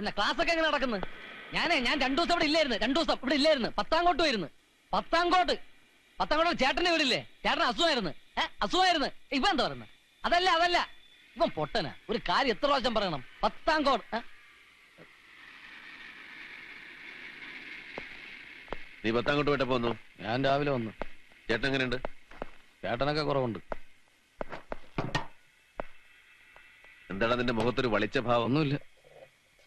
പിന്നെ ക്ലാസ് ഒക്കെ എങ്ങനെ നടക്കുന്നത് ഞാനേ ഞാൻ രണ്ടു ദിവസം ഇവിടെ ഇല്ലായിരുന്നു രണ്ടു ദിവസം ഇവിടെ ഇല്ലായിരുന്നു. പത്താംകോട്ട് വരുന്നു പത്താംകോട്ട്. പത്താംകോട്ട് ചേട്ടന്റെ വീടില്ലേ? ചേട്ടൻ അസുഖമായിരുന്നു ഏഹ് അസുഖമായിരുന്നു ഇപ്പൊ എന്താ പറയുന്നത് അതല്ല അതല്ല. ഇവൻ പൊട്ടനാ. ഒരു കാര്യം എത്ര പ്രാവശ്യം പറയണം? പത്താംകോട്ട്? നീ പത്താംകോട്ട് പോയിട്ട് വന്നു? ഞാൻ രാവിലെ വന്നു. ചേട്ടൻ എങ്ങനെയുണ്ട്? ചേട്ടനൊക്കെ കുറവുണ്ട്. എന്താണ് നിന്റെ മുഖത്തൊരു വളിച്ച ഭാവം ഒന്നുമില്ല.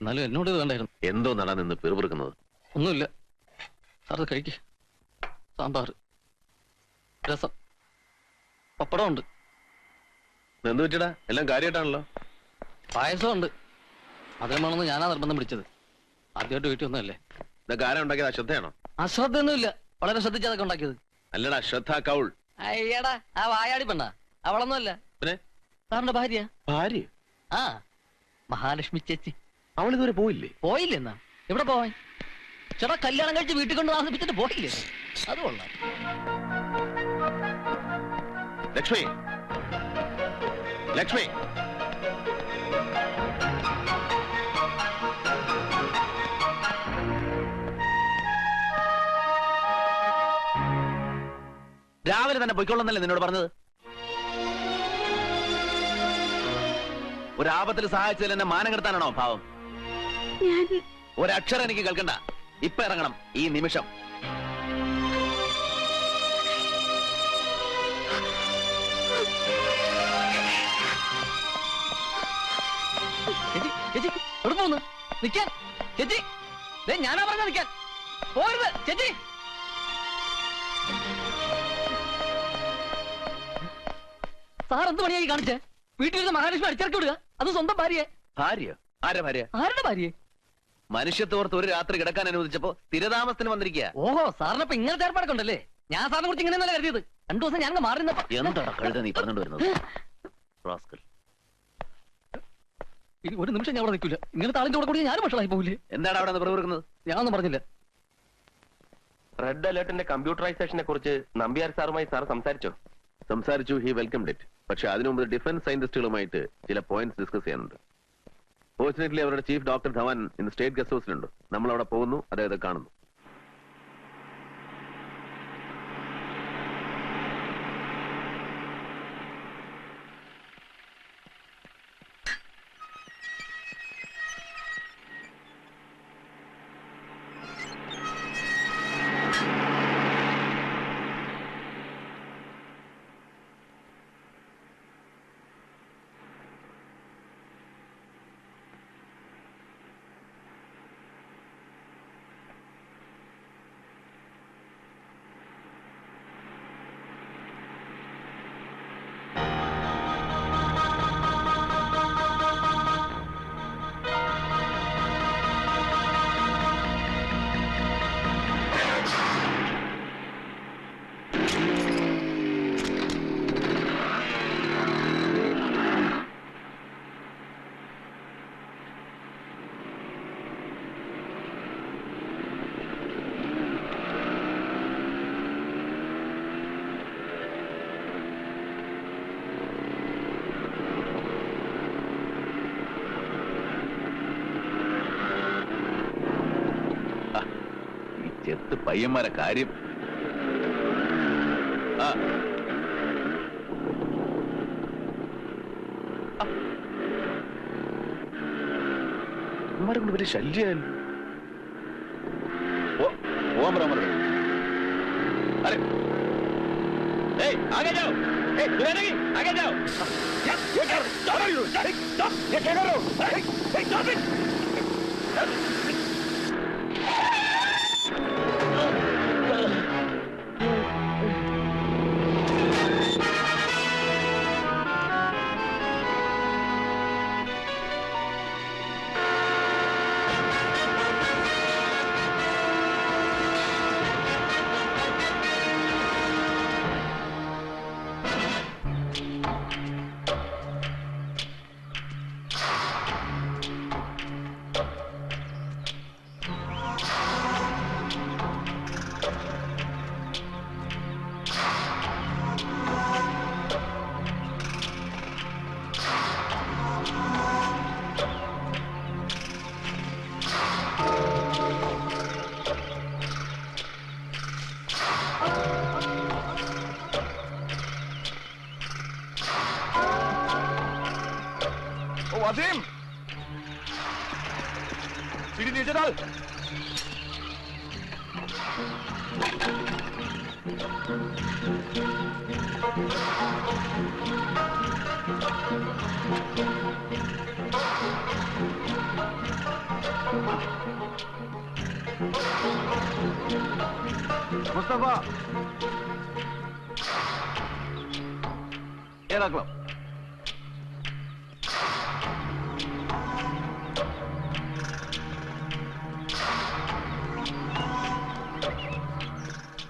എന്നാലും എന്നോട് ഇത് വേണ്ടായിരുന്നു. എന്തോ നടാ നിന്ന് പിറുപിറുക്കുന്നത്? ഒന്നുമില്ല. സാർ ഇത് കഴിക്ക്. സാമ്പാർ രസം പപ്പടം ഉണ്ട് എന്ത് പറ്റിയടാ? എല്ലാം കാര്യമായിട്ടാണല്ലോ പായസം പായസമുണ്ട് അതേമാണെന്ന് ഞാനാ നിർബന്ധം പിടിച്ചത്. ആദ്യമായിട്ട് വീട്ടിൽ ഒന്നുമല്ലേ ഇതൊക്കെ ആരാ ഉണ്ടാക്കിയത്? അശ്രദ്ധയാണോ? അശ്രദ്ധയൊന്നുമില്ല. വളരെ ശ്രദ്ധിച്ചതൊക്കെ ഉണ്ടാക്കിയത്. അല്ലടാ ശ്രദ്ധ കൗൾ. അയ്യടാ ആ വായാടി പെണ്ണ. അവളൊന്നുമല്ല. പിന്നെ? സാറിന്റെ ഭാര്യ. ഭാര്യ? ആ മഹാലക്ഷ്മി ചേച്ചി. അവൾ ഇതുവരെ പോയില്ലേ? പോയില്ലേ എന്നാ എവിടെ പോവാൻ? ചേട്ടാ കല്യാണം കഴിച്ച് വീട്ടിൽ കൊണ്ട് താമസിപ്പിച്ചിട്ട് പോയില്ലേ? അത് കൊള്ളാം. ലക്ഷ്മി. ലക്ഷ്മി. രാവിലെ തന്നെ പൊയ്ക്കൊള്ളുന്നല്ലേ നിന്നോട് പറഞ്ഞത്? ഒരാപത്തിൽ സഹായിച്ചതിൽ എന്നെ മാനം കെടുത്താനാണോ ഭാവം? ഞാൻ ഒരക്ഷരം എനിക്ക് കേൾക്കണ്ട. ഇപ്പൊ ഇറങ്ങണം. ഈ നിമിഷം. ചേച്ചി ചേച്ചി എവിടെ പോകുന്നു നിക്കാൻ. ചേച്ചി ദേ ഞാനാ പറഞ്ഞ നിക്കാൻ. പോരുത് ചേച്ചി. സാർ എന്ത് പണിയായി കാണിച്ചേ? വീട്ടിലിരുന്ന് മഹാലക്ഷ്മി അടിച്ചിറക്കി വിടുക. അത് സ്വന്തം ഭാര്യയെ. ഭാര്യ ആരാ ഭാര്യ ആരുടെ ഭാര്യയെ? മനുഷ്യത്തോർത്ത് ഒരു രാത്രി കിടക്കാൻ അനുവദിച്ചപ്പോ തിരതാമസത്തിന് വന്നിരിക്കുക ഓഹോ സാറിനപ്പൊ ഇങ്ങനത്തെ ഏർപ്പാടൊക്കെ ഉണ്ടല്ലേ ഞാൻ സാറിനെ കുറിച്ച് ഇങ്ങനെ കരുതിയത്. രണ്ടു ദിവസം ഞങ്ങൾ മാറി കഴുത നീ പറഞ്ഞോണ്ട് വരുന്നത്? റാസ്കൽ. ഇനി ഒരു നിമിഷം ഞാൻ അവിടെ നിൽക്കില്ല ഇങ്ങനത്തെ ആളിന്റെ കൂടെ കൂടി ഞാനും വഷളായി പോകില്ലേ എന്താണ് അവിടെ പ്രവർത്തിക്കുന്നത് ഞാൻ ഞാനൊന്നും പറഞ്ഞില്ല. റെഡ് അലേർട്ടിന്റെ കമ്പ്യൂട്ടറൈസേഷനെ കുറിച്ച് നമ്പ്യാർ സാറുമായി സാർ സംസാരിച്ചോ? സംസാരിച്ചു ഹി വെൽക്കം ഡിറ്റ് പക്ഷെ അതിനു മുമ്പ് ഡിഫൻസ് സയന്റിസ്റ്റുകളുമായിട്ട് ചില പോയിന്റ്സ് ഡിസ്കസ് ചെയ്യാനുണ്ട്. ഫോർച്ചുനേറ്റ്ലി അവരുടെ ചീഫ് ഡോക്ടർ ധവാൻ ഇന്ന് സ്റ്റേറ്റ് ഗസ്റ്റ് ഹൗസിലുണ്ട് നമ്മൾ അവിടെ പോകുന്നു അദ്ദേഹത്തെ കാണുന്നു. പയ്യന്മാരെ കാര്യം ആ. ആ. ഇവന്മാരെ കൊണ്ട് വലിയ ശല്യം ഓം പറ अरे ए आगे जाओ ए इधर नहीं आगे जाओ ये ये कर चलो यू stop ये क्या कर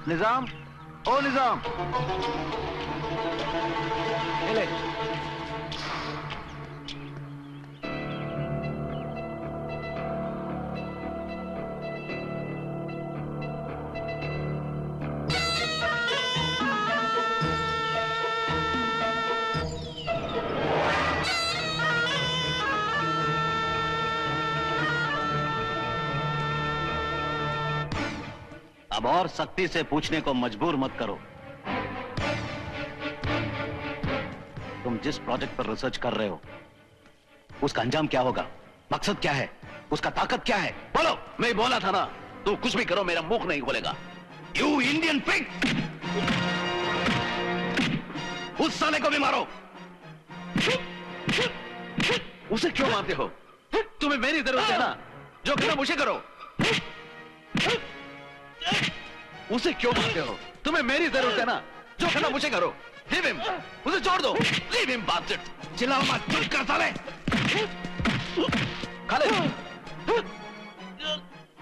Nizam, o Nizam. Hele. और सख्ती से पूछने को मजबूर मत करो। तुम जिस प्रोजेक्ट पर रिसर्च कर रहे हो, उसका अंजाम क्या होगा? मकसद क्या है? उसका ताकत क्या है? बोलो! मैं बोला था ना, तू कुछ भी करो, मेरा मुख नहीं खोलेगा। यू इंडियन पिग उस साले को भी मारो। उसे क्यों मारते हो? तुम्हें मेरी ज़रूरत है ना? जो करना मुझे करो। उसे क्यों मारते हो तुम्हें मेरी जरूरत है ना जो करना मुझे करो Leave him. उसे छोड़ दो लीव हिम bastard. चिल्लाओ मत चुप कर साले खालिद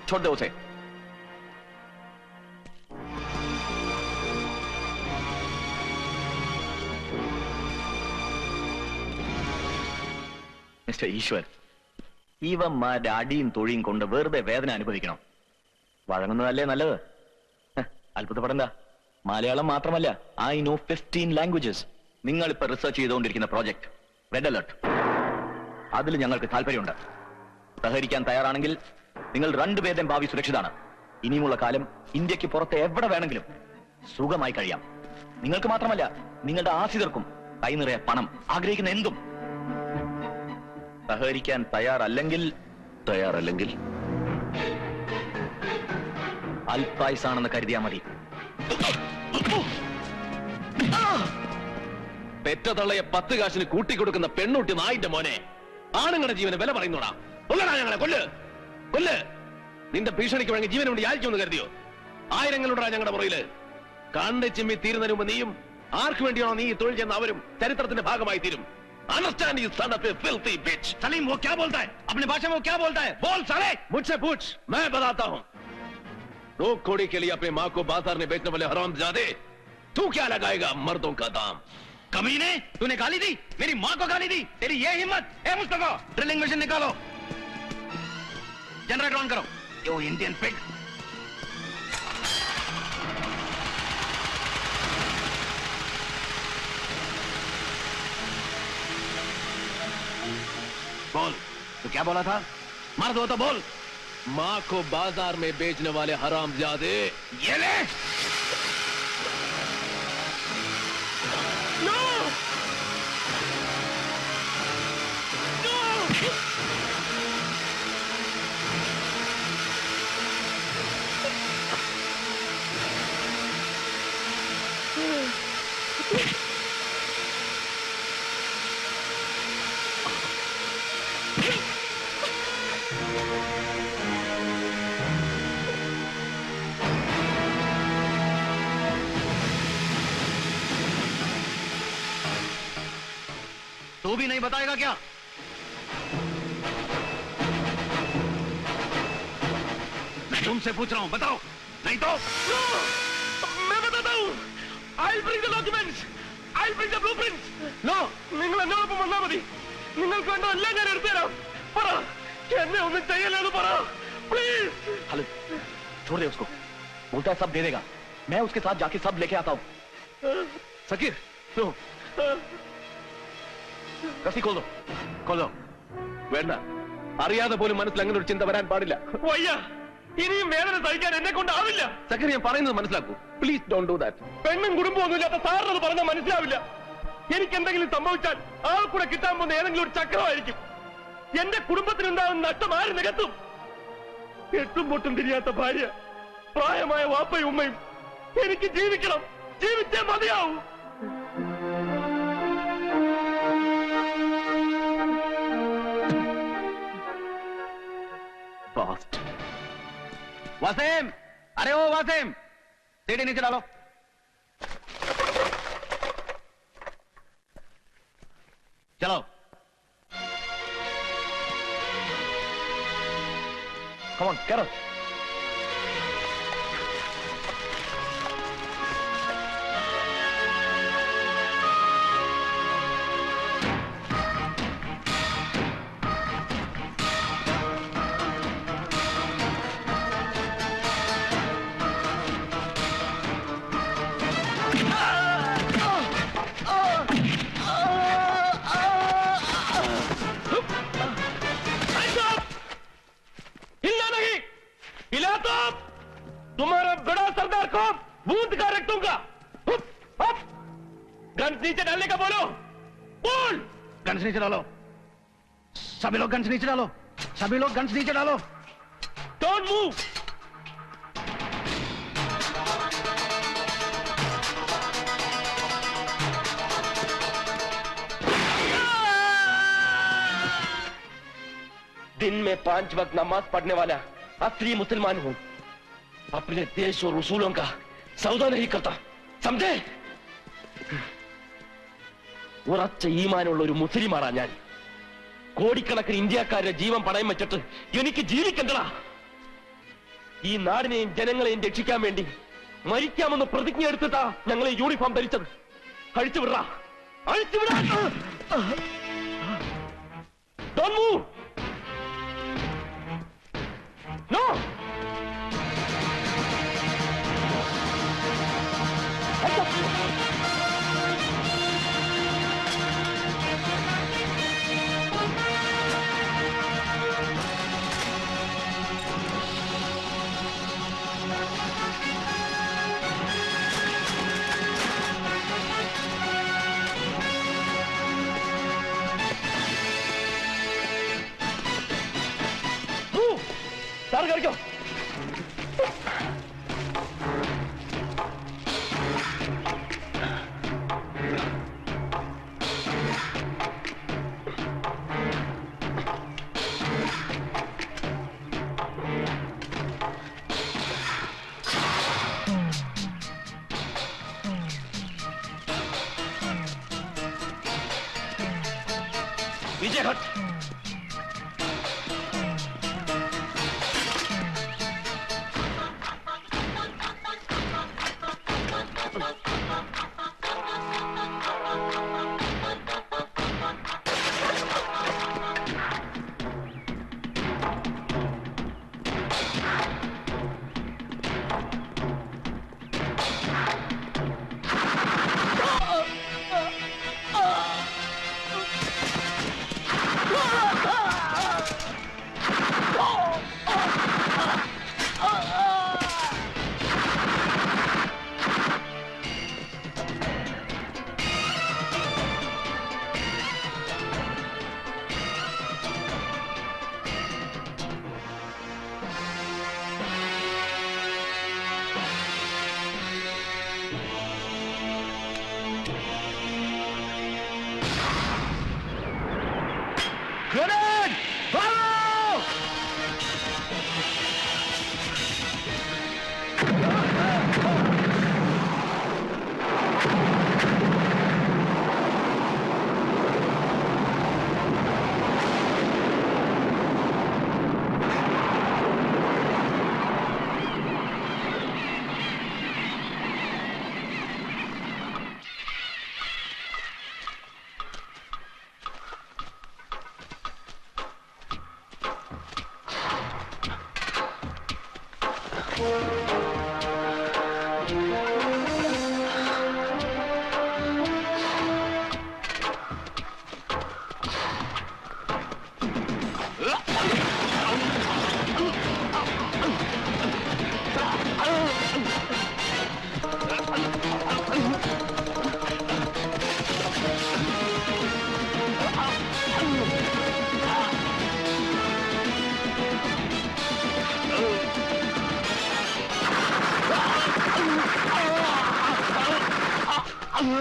छोड़ दो उसे മിസ്റ്റർ ഈശ്വർ ഇവന്മാരുടെ അടിയും തൊഴിയും കൊണ്ട് വെറുതെ വേദന അനുഭവിക്കണം വഴങ്ങുന്നതല്ലേ നല്ലത് ഹ്, അത്ഭുതപ്പെടണ്ട. മലയാളം മാത്രമല്ല ഐ നോ ഫിഫ്റ്റീൻ ലാംഗ്വേജസ് നിങ്ങൾ ഇപ്പൊ റിസർച്ച് ചെയ്തുകൊണ്ടിരിക്കുന്ന പ്രോജക്ട് റെഡ് അലർട്ട് അതിൽ ഞങ്ങൾക്ക് താല്പര്യമുണ്ട്. സഹകരിക്കാൻ തയ്യാറാണെങ്കിൽ നിങ്ങൾ രണ്ടുപേരുടെയും ഭാവി സുരക്ഷിതാണ്. ഇനിയുമുള്ള കാലം ഇന്ത്യയ്ക്ക് പുറത്ത് എവിടെ വേണമെങ്കിലും സുഖമായി കഴിയാം. നിങ്ങൾക്ക് മാത്രമല്ല നിങ്ങളുടെ ആശ്രിതർക്കും കൈനിറയെ പണം. ആഗ്രഹിക്കുന്ന എന്തും. സഹകരിക്കാൻ തയ്യാറല്ലെങ്കിൽ തയ്യാറല്ലെങ്കിൽ അൽപായുസാണെന്ന് കരുതിയാ മതി പെറ്റ തള്ളയെ പത്ത് കാശിന് കൂട്ടിക്കൊടുക്കുന്ന പെണ്ണുട്ടി നായിന്റെ മോനെ ആണുങ്ങളുടെ ജീവന് വില പറയുന്നോടാ കൊല്ലടാ ഞങ്ങളെ കൊല്ല് കൊല്ല് നിന്റെ ഭീഷണിക്ക് വഴങ്ങി ജീവൻ കൊണ്ട് യാചിക്കുമെന്ന് കരുതിയോ ആയിരങ്ങളുണ്ടാ ഞങ്ങളുടെ പുറയില് കണ്ണ് ചിമ്മി തീരുന്നതിന് മുമ്പ് നീയും ആർക്ക് വേണ്ടിയാണോ നീ ഈ തൊഴിൽ ചെയ്യുന്ന അവരും ചരിത്രത്തിന്റെ ഭാഗമായി തീരും understand you son of a filthy bitch Salim वो क्या बोलता है अपनी भाषा में वो क्या बोलता है बोल साले मुझसे पूछ मैं बताता हूँ दो कोड़ी के लिए अपनी माँ को बाज़ार में बेचने वाले हराम ज़्यादा तू क्या लगाएगा मर्दों का दाम? कमीने तूने गाली दी? मेरी माँ को गाली दी? तेरी ये हिम्मत? ड्रिलिंग मशीन निकालो। जनरेटर ऑन करो। यो इंडियन पिग बोल तो क्या बोला था? मर्द हो तो बोल। माँ को बाज़ार में बेचने वाले हराम ज्यादे ये ले। भी नहीं बताएगा क्या मैं तुमसे पूछ रहा हूं बताओ नहीं तो मैं बताता हूँ I'll bring the documents. I'll bring the blueprints. No, നിങ്ങൾ എന്നോടൊപ്പം വന്നാ മതി നിങ്ങൾക്ക് വേണ്ട എല്ലാം ഞാൻ എടുത്തുതരാം പറ എന്നെ ഒന്നും ചെയ്യല്ലെന്ന് പറ പ്ലീസ് हल छोड़ दे उसको बोलता है सब दे देगा मैं उसके साथ जाके सब लेके आता हूं सकीर लो റഫിക്കൊന്നു കൊല്ലോ വേണ്ട. അറിയാതെ പോലും മനസ്സിൽ അങ്ങനെ ഒരു ചിന്ത വരാൻ പാടില്ല. വയ്യ. ഇനിയും വേദന സഹിക്കാൻ എന്നെ കൊണ്ടാവില്ല സക്കീർ ഞാൻ പറയുന്നത് മനസ്സിലാക്കൂ. പ്ലീസ് ഡോൺ ഡു ദാറ്റ് പെണ്ണും കുടുംബവും ഒന്നുമില്ലാത്ത സാറിനത് പറഞ്ഞാൽ മനസ്സിലാവില്ല. എനിക്ക് എന്തെങ്കിലും സംഭവിച്ചാൽ ആൾ കിട്ടാൻ പോകുന്ന ഏതെങ്കിലും ഒരു ചക്രമായിരിക്കും. എന്റെ കുടുംബത്തിനുണ്ടാകുന്ന നഷ്ടം ആര് നികത്തും? എട്ടും പൊട്ടും തിരിയാത്ത ഭാര്യ പ്രായമായ വാപ്പയും ഉമ്മയും എനിക്ക് ജീവിക്കണം. ജീവിച്ചേ മതിയാവും. वसीम! अरे ओ वसीम! सीढ़ी नीचे डालो। चलो। कम ऑन दूँगा। गन्स नीचे डालने का बोलो। बोल। गन्स नीचे डालो। सभी लोग गन्स नीचे डालो। सभी लोग गन्स नीचे डालो। डोंट मूव दिन में पाँच वक्त नमाज़ पढ़ने वाला असली मुसलमान हूँ। अपने देश और उसूलों का സൗദ നഹി കത്ത സംജേ ഉറച്ച ഈമാനുള്ള ഒരു മുസ്ലിമാറാ ഞാൻ. കോടിക്കണക്കിന് ഇന്ത്യക്കാരുടെ ജീവൻ പണയം വെച്ചിട്ട് എനിക്ക് ജീവിക്കണ്ടടാ. ഈ നാടിനെയും ജനങ്ങളെയും രക്ഷിക്കാൻ വേണ്ടി മരിക്കാമെന്ന് പ്രതിജ്ഞ എടുത്തിട്ടാ ഞങ്ങൾ യൂണിഫോം ധരിച്ചത്. അഴിച്ചു വിടാ അഴിച്ചു വിടാ. Don't move no. 你这个 Sir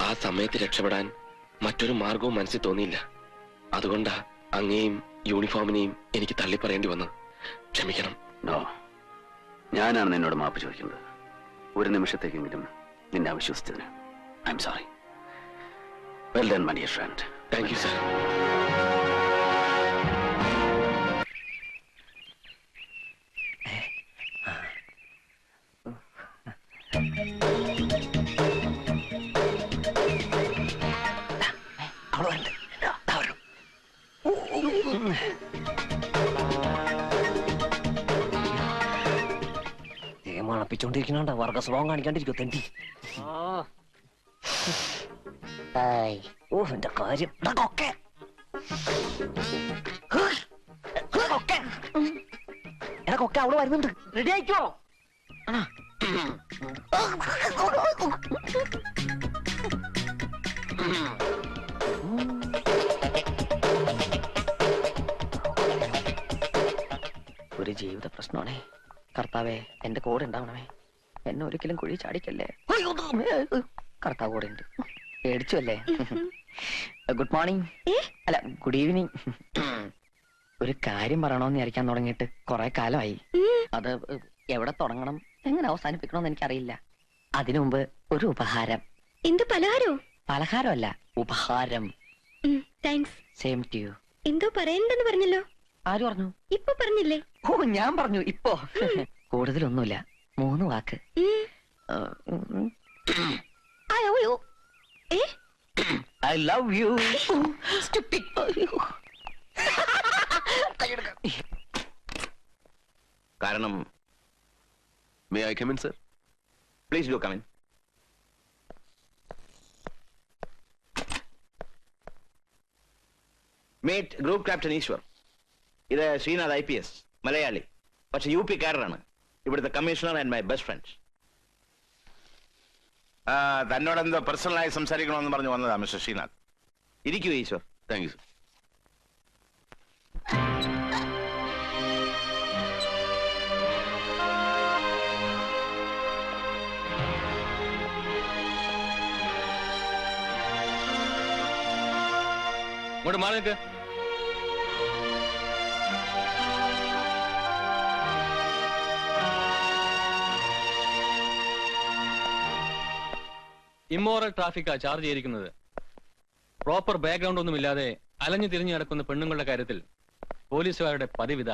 ആ സമയത്ത് രക്ഷപ്പെടാൻ മറ്റൊരു മാർഗവും മനസ്സിൽ തോന്നിയില്ല. അതുകൊണ്ടാ അങ്ങേയും യൂണിഫോമിനെയും എനിക്ക് തള്ളിപ്പറയേണ്ടി വന്നു. ക്ഷമിക്കണം. ഞാനാണ് നിന്നോട് മാപ്പ് ചോദിക്കുന്നത്. ഒരു നിമിഷത്തേക്കെങ്കിലും നിന്നെ അവിശ്വസിച്ചതിന്. I'm sorry. Well done my dear friend thank you sir മണപ്പിച്ചോണ്ടിരിക്കണ വർഗ സ്വഭാവം കാണിക്കാണ്ടിരിക്കും തെണ്ടി? ഓ എന്റെ കാര്യം? കൊക്കെ. എടാ കൊക്കെ അവൾ വരുന്നുണ്ട്. റെഡി ആയിക്കോ. ഒരു ജീവിത പ്രശ്നമാണേ. കർത്താവേ എന്റെ കൂടെ ഉണ്ടാവണമേ എന്നെ ഒരിക്കലും കുഴി ചാടിക്കല്ലേ. കർത്താവ് കൂടെ ഉണ്ട് പേടിച്ചു അല്ലേ ഗുഡ് മോർണിംഗ് അല്ല ഗുഡ് ഈവനിങ് ഒരു കാര്യം പറയണോന്ന് വിചാരിക്കാൻ തുടങ്ങിയിട്ട് കുറെ കാലമായി. അത് എവിടെ തുടങ്ങണം? എങ്ങനെ അവസാനിപ്പിക്കണമെന്ന് എനിക്കറിയില്ല. അതിനു മുമ്പ് ഒരു ഉപഹാരം. എന്ത് പലഹാരോ? പലഹാരമല്ല ഉപഹാരം. താങ്ക്സ് സെയിം ടു യു എന്തോ പറയണ്ടെന്ന് പറഞ്ഞല്ലോ. ആര് പറഞ്ഞു? ഇപ്പൊ പറഞ്ഞില്ലേ? ഓ ഞാൻ പറഞ്ഞു ഇപ്പോ. കൂടുതലൊന്നുമില്ല. മൂന്ന് വാക്ക്. ഐ ലവ് യു കാരണം may I come in sir please do come in meet group captain Eshwar ഇത് Srinath I P S Malayali. പക്ഷെ യു പി കാരനാണ് ഇവിടുത്തെ commissioner and my best friend തന്നോട് എന്തോ പേഴ്സണലായി സംസാരിക്കണമെന്ന് പറഞ്ഞു വന്നതാ മിസ്റ്റർ ശ്രീനാഥ്. ഇരിക്കൂ ഈശ്വർ താങ്ക് യു ഇങ്ങോട്ട് മാറി നിൽക്ക്. ഇമ്മോറൽ ട്രാഫിക്കാ ചാർജ് ചെയ്തിരിക്കുന്നത്. പ്രോപ്പർ ബാക്ക്ഗ്രൗണ്ട് ഒന്നും ഇല്ലാതെ അലഞ്ഞു തിരിഞ്ഞു നടക്കുന്ന പെണ്ണുങ്ങളുടെ കാര്യത്തിൽ പോലീസുകാരുടെ പതിവിത.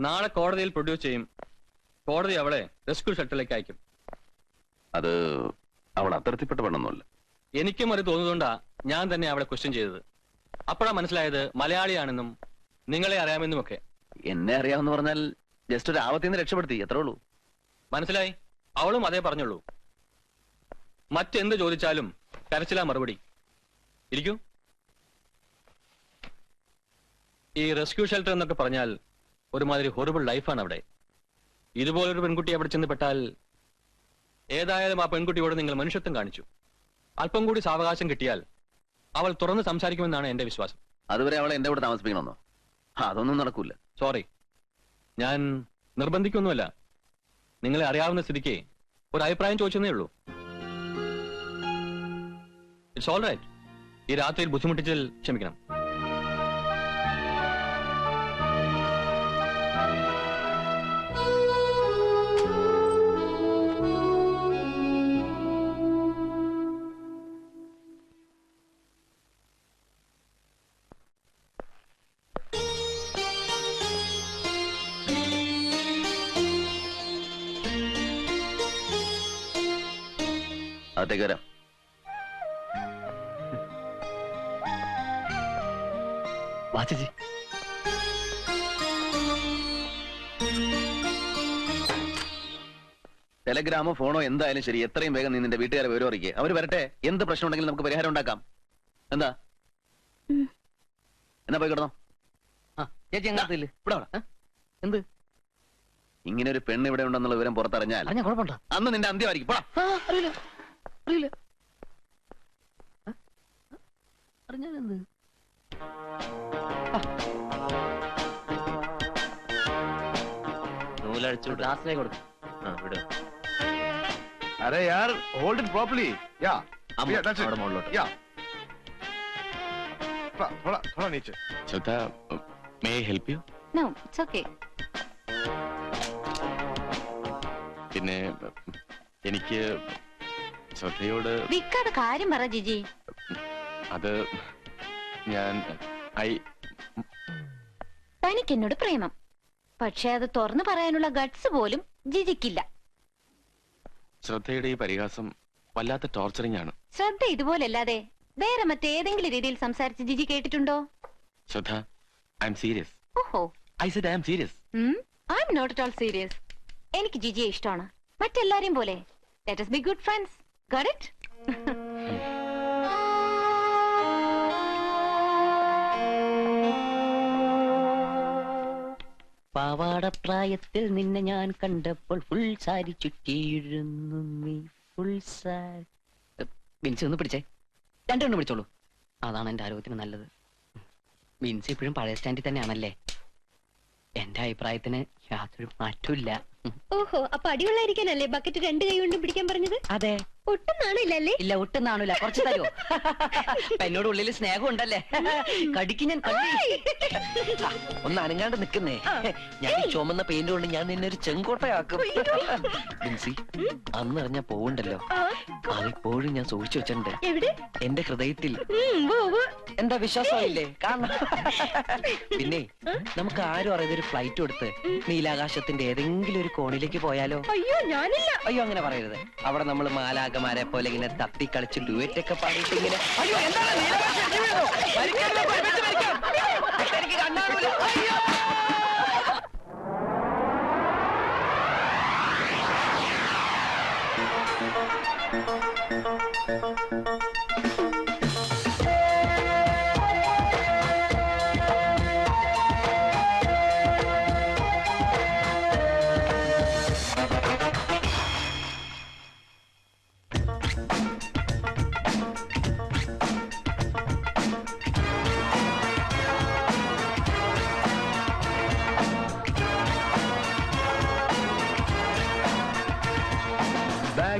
നാളെ കോടതിയിൽ പ്രൊഡ്യൂസ് ചെയ്യും. കോടതി അവളെ റെസ്ക്യൂ ഷട്ടിലേക്ക് അയക്കും. അത് അവൾ അത്തരത്തിൽപ്പെട്ട പെണ്ണൊന്നുമല്ല. എനിക്കും അത് തോന്നുന്നതുകൊണ്ടാ ഞാൻ തന്നെ അവളെ ക്വസ്റ്റ്യൻ ചെയ്തത്. അപ്പോഴാ മനസ്സിലായത് മലയാളിയാണെന്നും നിങ്ങളെ അറിയാമെന്നും ഒക്കെ എന്നെ അറിയാമെന്ന് പറഞ്ഞാൽ ജസ്റ്റ് ഒരു ആപത്തിൽ നിന്ന് രക്ഷപ്പെടുത്തി എത്രയുള്ളൂ ഉള്ളൂ. മനസ്സിലായി? അവളും അതേ പറഞ്ഞുള്ളൂ. മറ്റെന്ത് ചോദിച്ചാലും കരച്ചിലാ മറുപടി. ഇരിക്കൂ. ഈ റെസ്ക്യൂ ഷെൽട്ടർ എന്നൊക്കെ പറഞ്ഞാൽ ഒരുമാതിരി ഹൊറിബിൾ ലൈഫാണ് അവിടെ. ഇതുപോലൊരു പെൺകുട്ടി അവിടെ ചെന്ന് പെട്ടാൽ ഏതായാലും ആ പെൺകുട്ടിയോട് നിങ്ങൾ മനുഷ്യത്വം കാണിച്ചു. അല്പം കൂടി സാവകാശം കിട്ടിയാൽ അവൾ തുറന്ന് സംസാരിക്കുമെന്നാണ് എന്റെ വിശ്വാസം. അതുവരെ അവളെ എന്റെ കൂടെ താമസിപ്പിക്കണമെന്നോ? അതൊന്നും നടക്കൂല. സോറി ഞാൻ നിർബന്ധിക്കൊന്നുമല്ല. നിങ്ങളെ അറിയാവുന്ന സ്ഥിതിക്ക് ഒരു അഭിപ്രായം ചോദിച്ചതേ ഉള്ളൂ. ഇറ്റ്സ് ഓൾ റൈറ്റ് ഈ രാത്രിയിൽ ബുദ്ധിമുട്ടിച്ചതിൽ ക്ഷമിക്കണം. അതെ വരാം. വാ ചേച്ചി. ടെലഗ്രാമോ ഫോണോ എന്തായാലും ശരി. എത്രയും വേഗം നീ നിന്റെ വീട്ടുകാരെ വിവരം അറിയിക്കുക അവർ വരട്ടെ. എന്ത് പ്രശ്നം ഉണ്ടെങ്കിലും നമുക്ക് പരിഹാരം ഉണ്ടാക്കാം. എന്താ? എന്നാ പോയി കിടന്നോ? ചേച്ചി ഇവിടെ എന്ത്? ഇങ്ങനെ ഒരു പെണ്ണ് ഇവിടെ ഉണ്ടെന്നുള്ള വിവരം പുറത്തറിഞ്ഞാൽ അന്ന് നിന്റെ അന്ത്യമായിരിക്കും പോടാ. ആ, അറിയില്ല. അറിയില്ല? അറിഞ്ഞാലെന്ത്? നൂലഴിച്ചു ക്ലാസ്സിലേക്ക് കൊടുക്കും അരെ യാർ ഹോൾഡ് ഇറ്റ് പ്രോപ്പർലി യാ അമ്മ, Yeah, that's it. അവിടെ മുകളിലോട്ട് Yeah. थोड़ा थोड़ा थोड़ा नीचे ശ്രദ്ധ may help you no it's okay പിന്നെ എനിക്ക് ശ്രദ്ധയോട് വിക്കാതെ കാര്യം പറ ജിജി അത് ഞാൻ ഐ തനിക്ക് എന്നോട് പ്രേമം. പക്ഷെ അത് തുറന്നു പറയാനുള്ള ഗട്സ് പോലും ജിജിക്കില്ല. ശ്രദ്ധയുടെ ഈ പരിഹാസം വല്ലാത്ത ടോർച്ചറിംഗ് ആണ്. ശ്രദ്ധ ഇതുപോലല്ലാതെ വേറെ മറ്റേതെങ്കിലും രീതിയിൽ സംസാരിച്ച് ജിജി കേട്ടിട്ടുണ്ടോ? ശ്രദ്ധ ഐ എം സീരിയസ് ഓഹോ. I said I'm serious I'm not at all serious എനിക്ക് ജിജിയെ ഇഷ്ടമാണ്. മറ്റെല്ലാരെയും പോലെ. Let us be good friends got it പാവാടപ്രായത്തിൽ നിന്നെ ഞാൻ കണ്ടപ്പോൾ ഫുൾ സാരി ചുറ്റിയിരുന്നു നീ. ഫുൾ സാരി. ബിൻസി ഒന്ന് പിടിച്ചേ. രണ്ടെണ്ണം പിടിച്ചോളൂ. അതാണ് എന്റെ ആരോഗ്യത്തിന് നല്ലത്. ബിൻസി ഇപ്പോഴും പഴയ സ്റ്റാൻഡിൽ തന്നെയാണല്ലേ? എന്റെ അഭിപ്രായത്തിന് യാതൊരു മാറ്റമില്ല ഓഹോ അപ്പൊ അടിയുള്ളായിരിക്കാനല്ലേ ബക്കറ്റ് രണ്ട് കൈ കൊണ്ടും പിടിക്കാൻ പറഞ്ഞത്? അതെ. ഒട്ടും നാണില്ലല്ലേ? ഇല്ല ഒട്ടും നാണൂല കുറച്ച് തരുമോ എന്നോട് ഉള്ളിൽ സ്നേഹം ഉണ്ടല്ലേ? കടിക്ക് ഞാൻ കടി. ഒന്ന് അനങ്ങാണ്ട് നിക്കുന്നേ ഞാൻ ഈ ചുമന്ന പെയിന്റ് കൊണ്ട് ഞാൻ നിന്നെ ഒരു ചെങ്കോട്ടയാക്കും. ബിൻസി അന്ന് അറിഞ്ഞ പോവുണ്ടല്ലോ. അതിപ്പോഴും ഞാൻ സൂക്ഷിച്ചു വെച്ചിട്ടുണ്ട്. എവിടെ? എന്റെ ഹൃദയത്തിൽ. ഉം, ഉവ്വ് ഉവ്വ്. എന്താ വിശ്വാസമായില്ലേ? കാരണം. പിന്നെ നമുക്ക് ആരും അറിയാതെ ഒരു ഫ്ലൈറ്റ് കൊടുത്ത് നീലാകാശത്തിന്റെ ഏതെങ്കിലും ഒരു കോണിലേക്ക് പോയാലോ? അയ്യോ ഞാനില്ല. അയ്യോ അങ്ങനെ പറയരുത്. അവിടെ നമ്മൾ മാലാകമാരെ പോലെ ഇങ്ങനെ തത്തി ഡുവേറ്റ് ഒക്കെ പാടിയിട്ട് ഇങ്ങനെ അയ്യോ എന്താണ് നീലാകാശം ഇടിഞ്ഞു വീണു? മരിക്കരുത്, ഒരുമിച്ച് മരിക്കാം. എനിക്ക് കണ്ണാണൂല. അയ്യോ.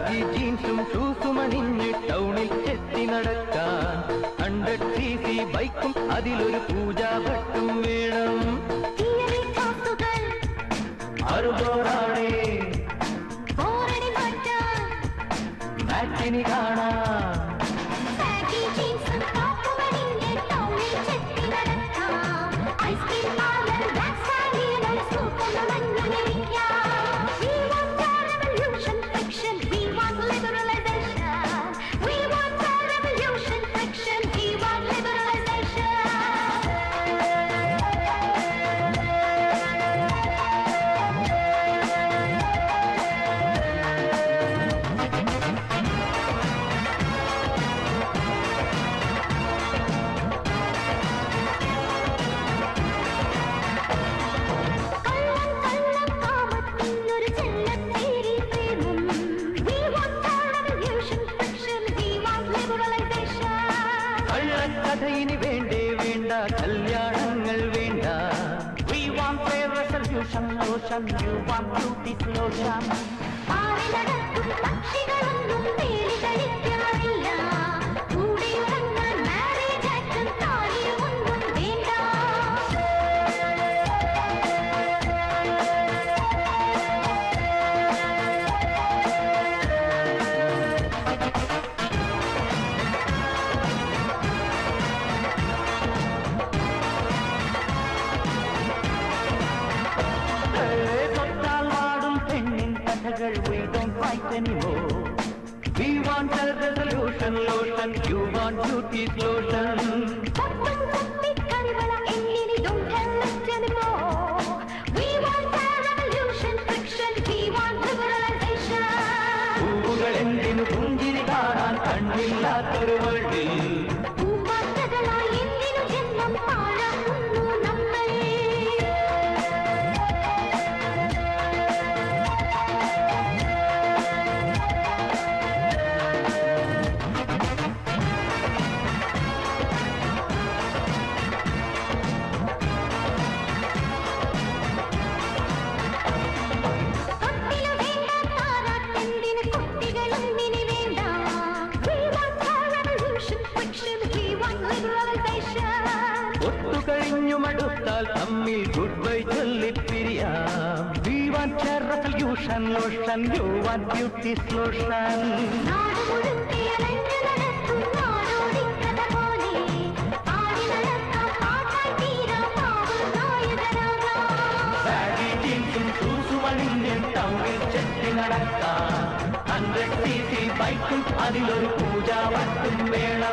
ബാഗി ജീൻസും ഷൂസും അണിഞ്ഞ് ടൗണിൽ എത്തി നടക്കാൻ. ഹൺഡ്രഡ് സി സി ബൈക്കും അതിലൊരു പൂജാഭട്ടും വേണം. അറുപോറാണേ കാണാൻ lotion You want beauty lotion anymore. We want a resolution lotion You want beauty lotion കണ്ടാൽ തമ്മിൽ good bye ചൊല്ലിപ്പിരിയാം we want resolution lotion you beauty solution ചെത്തി നടക്കാം ഹൺഡ്രഡ് സി സി ബൈക്കും അതിലൊരു പൂജാവട്ടും വേണം